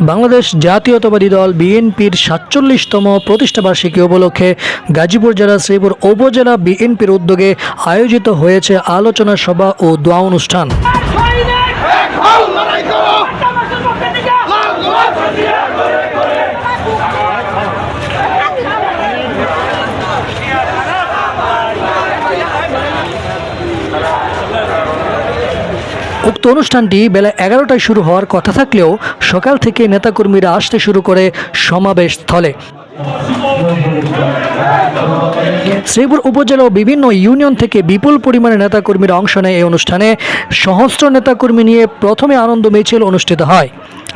বাংলাদেশ জাতীয়তাবাদী দল বিএনপির সাতচল্লিশতম প্রতিষ্ঠাবার্ষিকী উপলক্ষে গাজীপুর জেলা শ্রীপুর উপজেলা বিএনপির উদ্যোগে আয়োজিত হয়েছে আলোচনা সভা ও দোয়া অনুষ্ঠান। উক্ত অনুষ্ঠানটি বেলা এগারোটায় শুরু হওয়ার কথা থাকলেও সকাল থেকে নেতাকর্মীরা আসতে শুরু করে সমাবেশ স্থলে শ্রীপুর উপজেলা ও বিভিন্ন ইউনিয়ন থেকে বিপুল পরিমাণে নেতাকর্মীরা অংশ নেয় এই অনুষ্ঠানে। সহস্র নেতাকর্মী নিয়ে প্রথমে আনন্দ মিছিল অনুষ্ঠিত হয়।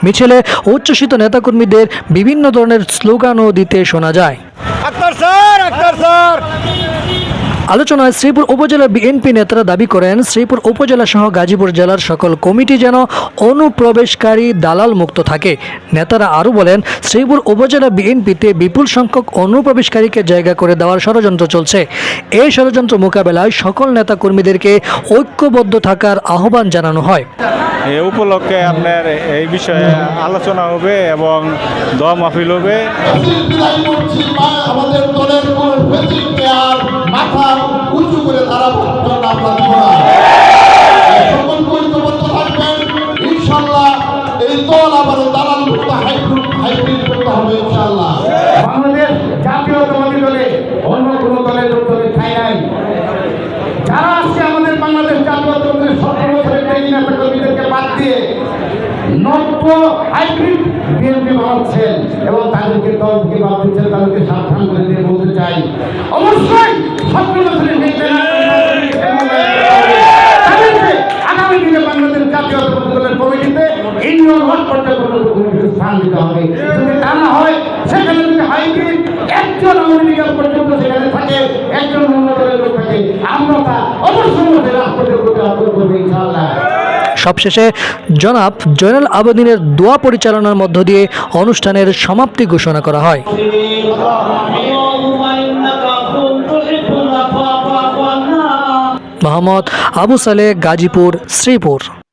মিছিলে উচ্ছ্বসিত নেতাকর্মীদের বিভিন্ন ধরনের স্লোগানও দিতে শোনা যায়। Sir sir! আলোচনায় শ্রীপুর উপজেলা বিএনপি নেতারা দাবি করেন শ্রীপুর উপজেলা সহ গাজীপুর জেলার সকল কমিটি যেন অনুপ্রবেশকারী দালাল মুক্ত থাকে। নেতারা আরও বলেন শ্রীপুর উপজেলা বিএনপিতে বিপুল সংখ্যক অনুপ্রবেশকারীকে জায়গা করে দেওয়ার ষড়যন্ত্র চলছে। এই ষড়যন্ত্র মোকাবেলায় সকল নেতাকর্মীদেরকে ঐক্যবদ্ধ থাকার আহ্বান জানানো হয়। এ উপলক্ষে আপনার এই বিষয়ে আলোচনা হবে এবং দোয়া মাহফিল হবে। আমাদের আবার দালাল মুক্ত হাইব্রিড হাইব্রিড করতে হবে ইনশাল্লাহ বাংলাদেশ জাতীয়তাবাদী দলে, অন্য কোনো দলের দলে ঠাই নাই। যারা আজকে আমাদের বাংলাদেশ জাতীয়তাবাদী সতেরো বছরের এই নেতা কর্মীদেরকে বাদ দিয়ে নব্য হাইব্রিড বিএনপি বানাচ্ছেন এবং তাদেরকে দল থেকে বাদ দিচ্ছেন, তাদেরকে সাবধান করে দিয়ে বলতে চাই, অবশ্যই সতেরো বছরের আগামী দিনে বাংলাদেশ জাতীয়তাবাদী দলের কমিটিতে ইউনিয়ন ওয়ার্ড সবশেষে, জনাব জয়নাল আবেদিনের দোয়া পরিচালনার মধ্য দিয়ে অনুষ্ঠানের সমাপ্তি ঘোষণা করা হয়। মোহাম্মদ আবু সালে গাজীপুর, শ্রীপুর।